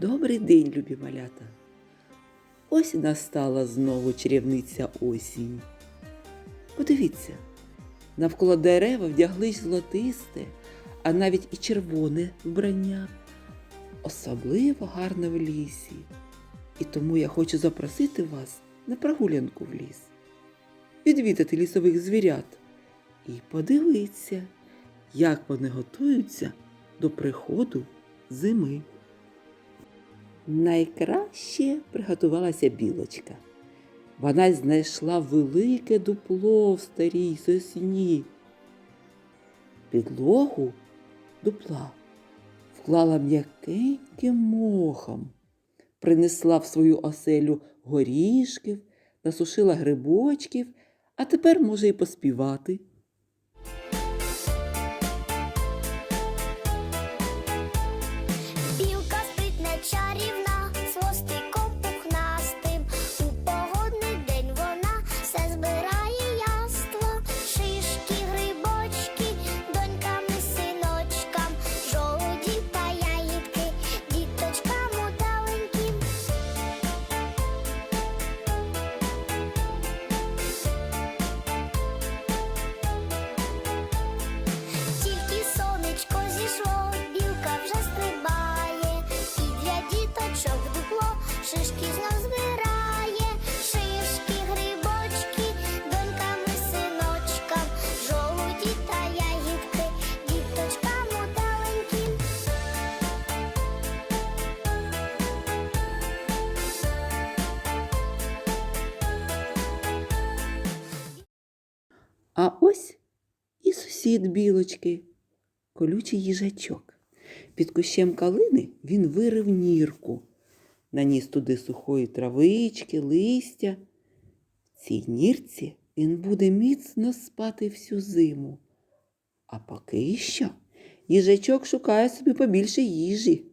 Добрий день, любі малята. Ось настала знову чарівниця осінь. Подивіться, навколо дерева вдяглись золотисте, а навіть і червоне вбрання. Особливо гарне в лісі. І тому я хочу запросити вас на прогулянку в ліс, відвідати лісових звірят і подивитися, як вони готуються до приходу зими. Найкраще приготувалася білочка. Вона знайшла велике дупло в старій сосні. Підлогу дупла вклала м'якеньким мохом, принесла в свою оселю горішків, насушила грибочків, а тепер може й поспівати. А ось і сусід білочки, колючий їжачок. Під кущем калини він вирив нірку, наніс туди сухої травички, листя. В цій нірці він буде міцно спати всю зиму. А поки що їжачок шукає собі побільше їжі.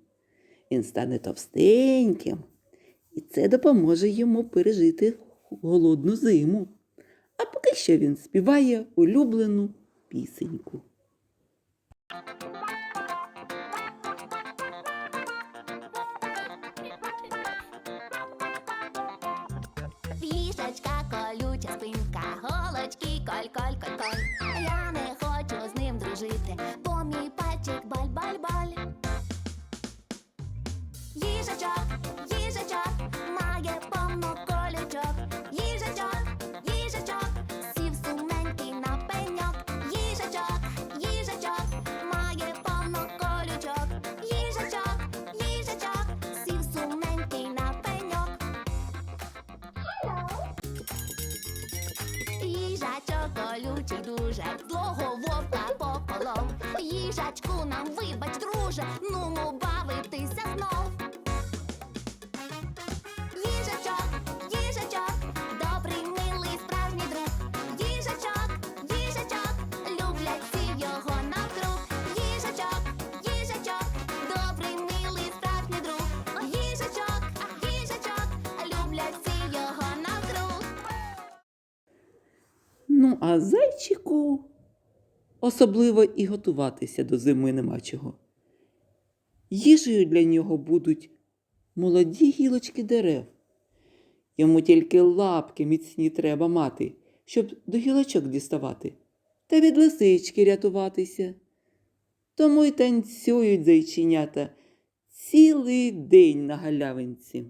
Він стане товстеньким, і це допоможе йому пережити голодну зиму. Що він співає улюблену пісеньку. В колюча спинка, голочки коль-коль-коль-коль. Я не хочу з ним дружити, А зайчику особливо і готуватися до зими нема чого. Їжею для нього будуть молоді гілочки дерев. Йому тільки лапки міцні треба мати, щоб до гілочок діставати та від лисички рятуватися. Тому й танцюють зайченята цілий день на галявинці.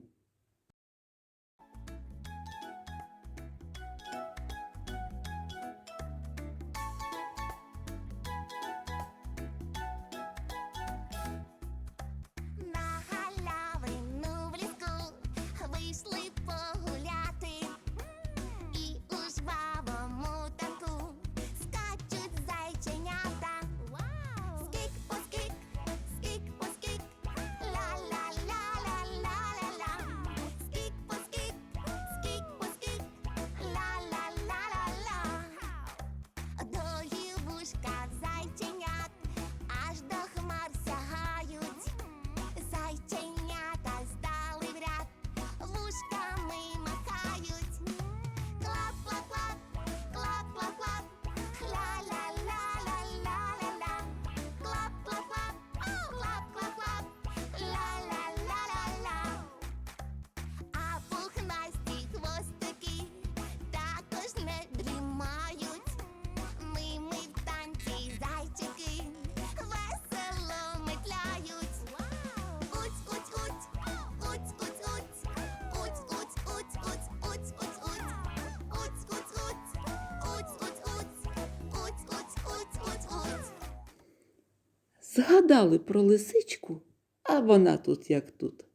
Згадали про лисичку, а вона тут як тут.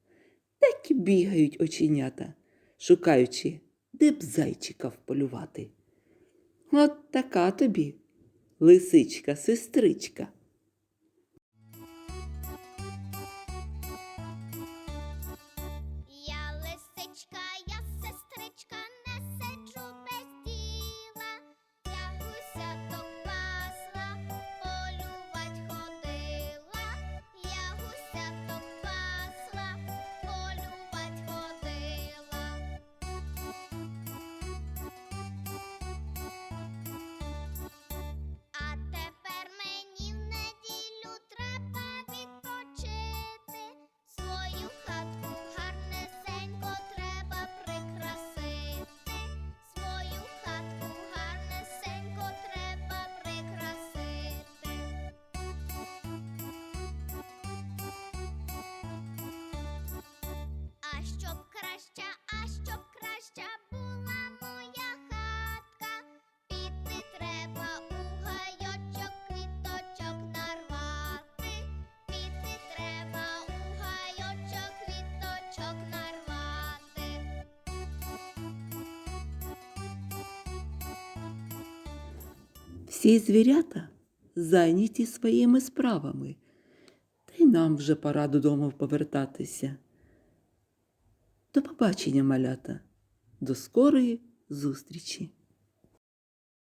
Так і бігають оченята, шукаючи, де б зайчика вполювати. От така тобі, лисичка, сестричка. Всі звірята зайняті своїми справами, та й нам вже пора додому повертатися. До побачення, малята, до скорої зустрічі!